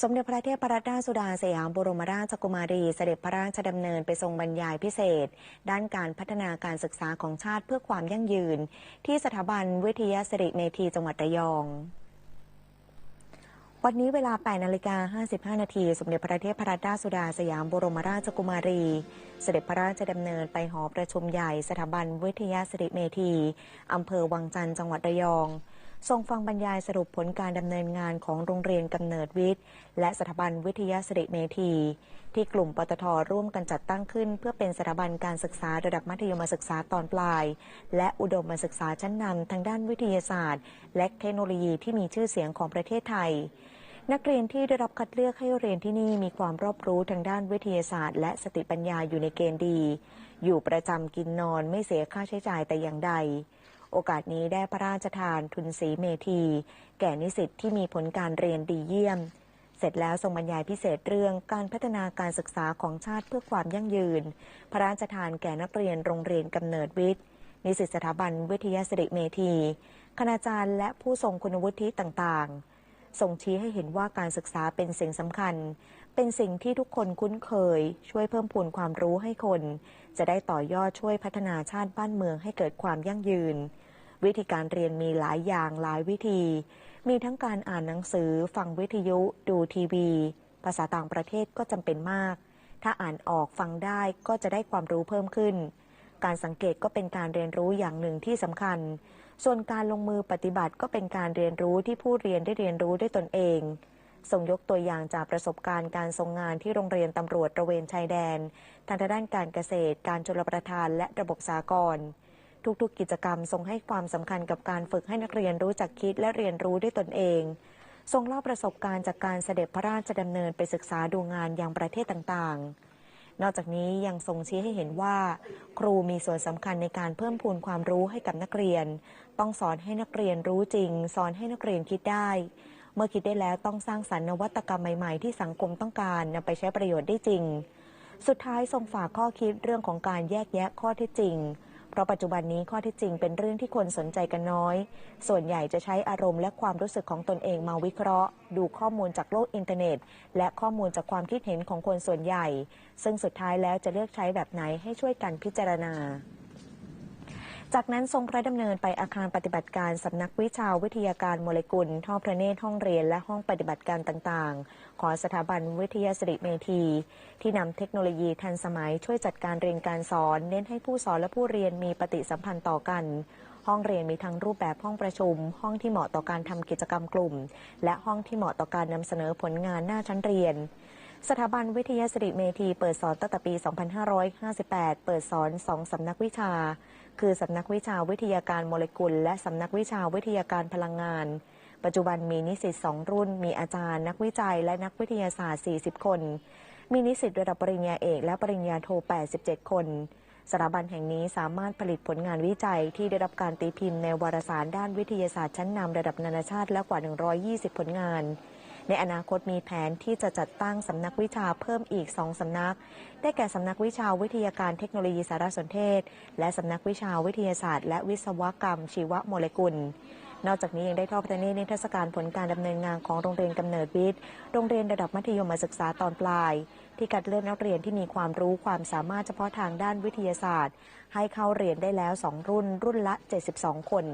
สมเด็จพระเทพรัตนราชสุดาสยามบรมราชกุมารีเสด็จพระราชดำเนินไปทรงบรรยายพิเศษ ด้านการพัฒนาการศึกษาของชาติเพื่อความยั่งยืน ที่สถาบันวิทยาสิริเมธีจังหวัดระยองวันนี้เวลา 8 นาฬิกา 55 นาที สมเด็จพระเทพรัตนราชสุดาสยามบรมราชกุมารี เสด็จพระราชดำเนินไปหอประชุมใหญ่สถาบันวิทยาสิริเมธี อำเภอวังจันทร์จังหวัดระยอง ทรงฟังบรรยายสรุปผลการดำเนินงานของโรงเรียนกำเนิดวิทย์ และสถาบันวิทยาสิริเมธี ที่กลุ่มปตทร่วมกันจัดตั้งขึ้น เพื่อเป็นสถาบันการศึกษาระดับมัธยมศึกษาตอนปลาย และอุดมศึกษาชั้นนำทางด้านวิทยาศาสตร์ และเทคโนโลยีที่มีชื่อเสียงของประเทศไทยนักเรียนที่ได้รับคัดเลือกให้เรียนที่นี่มีความรอบรู้ทางด้านวิทยาศาสตร์ และสติปัญญาอยู่ในเกณฑ์ดี อยู่ประจำกินนอนไม่เสียค่าใช้จ่ายแต่อย่างใด โอกาสนี้ได้พระราชทานทุนสีเมธี แก่นิสิตที่มีผลการเรียนดีเยี่ยม เสร็จแล้วทรงบรรยายพิเศษเรื่องการพัฒนาการศึกษาของชาติเพื่อความยั่งยืน พระราชทานแก่นักเรียนโรงเรียนกำเนิดวิทย์ นิสิตสถาบันวิทยาศิริเมธีคณาจารย์และผู้ทรงคุณวุฒิต่างๆทรงชี้ให้เห็นว่าการศึกษาเป็นสิ่งสำคัญ เป็นสิ่งที่ทุกคนคุ้นเคย ช่วยเพิ่มพูนความรู้ให้คน จะได้ต่อยอดช่วยพัฒนาชาติบ้านเมืองให้เกิดความยั่งยืน วิธีการเรียนมีหลายอย่างหลายวิธี มีทั้งการอ่านหนังสือ ฟังวิทยุ ดูทีวี ภาษาต่างประเทศก็จำเป็นมาก ถ้าอ่านออกฟังได้ก็จะได้ความรู้เพิ่มขึ้น การสังเกตก็เป็นการเรียนรู้อย่างหนึ่งที่สำคัญ ส่วนการลงมือปฏิบัติก็เป็นการเรียนรู้ที่ผู้เรียนได้เรียนรู้ด้วยตนเองส่งยกตัวอย่างจากประสบการณ์การทรงงานที่โรงเรียนตำรวจตระเวนชายแดน ทางด้านการเกษตร การชลประทานและระบบสากล ทุกๆ กิจกรรมทรงให้ความสำคัญกับการฝึกให้นักเรียนรู้จักคิดและเรียนรู้ด้วยตนเอง ทรงเล่าประสบการณ์จากการเสด็จพระราชดำเนินไปศึกษาดูงานยังประเทศต่างๆ นอกจากนี้ยังทรงชี้ให้เห็นว่า ครูมีส่วนสำคัญในการเพิ่มพูนความรู้ให้กับนักเรียน ต้องสอนให้นักเรียนรู้จริง สอนให้นักเรียนคิดได้ เมื่อคิดได้แล้วต้องสร้างสรรค์นวัตกรรมใหม่ๆ ที่สังคมต้องการนำไปใช้ประโยชน์ได้จริง สุดท้ายทรงฝากข้อคิดเรื่องของการแยกแยะข้อเท็จจริง เพราะปัจจุบันนี้ข้อที่จริงเป็นเรื่องที่คนสนใจกันน้อย ส่วนใหญ่จะใช้อารมณ์และความรู้สึกของตนเองมาวิเคราะห์ ดูข้อมูลจากโลกอินเทอร์เน็ต และข้อมูลจากความคิดเห็นของคนส่วนใหญ่ ซึ่งสุดท้ายแล้วจะเลือกใช้แบบไหนให้ช่วยกันพิจารณา จากนั้นทรงพระดำเนินไปอาคารปฏิบัติการสำนักวิชาวิทยาการโมเลกุลท่อพระเนตรห้องเรียนและห้องปฏิบัติการต่างๆ ของสถาบันวิทยาศริเมธี ที่นำเทคโนโลยีทันสมัยช่วยจัดการเรียนการสอน เน้นให้ผู้สอนและผู้เรียนมีปฏิสัมพันธ์ต่อกัน ห้องเรียนมีทั้งรูปแบบห้องประชุม ห้องที่เหมาะต่อการทำกิจกรรมกลุ่ม และห้องที่เหมาะต่อการนำเสนอผลงานหน้าชั้นเรียน สถาบันวิทยาศริเมธีเปิดสอนตั้งแต่ปี 2558 เปิดสอนสองสำนักวิชา คือสำนักวิชาวิทยาการโมเลกุล และสำนักวิชาวิทยาการพลังงาน ปัจจุบันมีนิสิตสองรุ่น มีอาจารย์ นักวิจัย และนักวิทยาศาสตร์ 40 คน มีนิสิตระดับปริญญาเอก และปริญญาโท 87 คน สถาบันแห่งนี้สามารถผลิตผลงานวิจัยที่ได้รับการตีพิมพ์ในวารสารด้านวิทยาศาสตร์ชั้นนำระดับนานาชาติและกว่า 120 ผลงาน ในอนาคตมีแผนที่จะจัดตั้งสำนักวิชาเพิ่มอีกสองสำนัก ได้แก่สำนักวิชาวิทยาการเทคโนโลยีสารสนเทศ และสำนักวิชาวิทยาศาสตร์ และวิศวกรรม ชีวโมเลกุลนอกจากนี้ยังได้ทอดพระเนตรในเทศกาลผลการดำเนินงานของโรงเรียนกำเนิดวิทย์ โรงเรียนระดับมัธยมศึกษาตอนปลาย ที่คัดเลือกนักเรียนที่มีความรู้ความสามารถเฉพาะทางด้านวิทยาศาสตร์ ให้เข้าเรียนได้แล้ว 2 รุ่นรุ่นละ 72 คน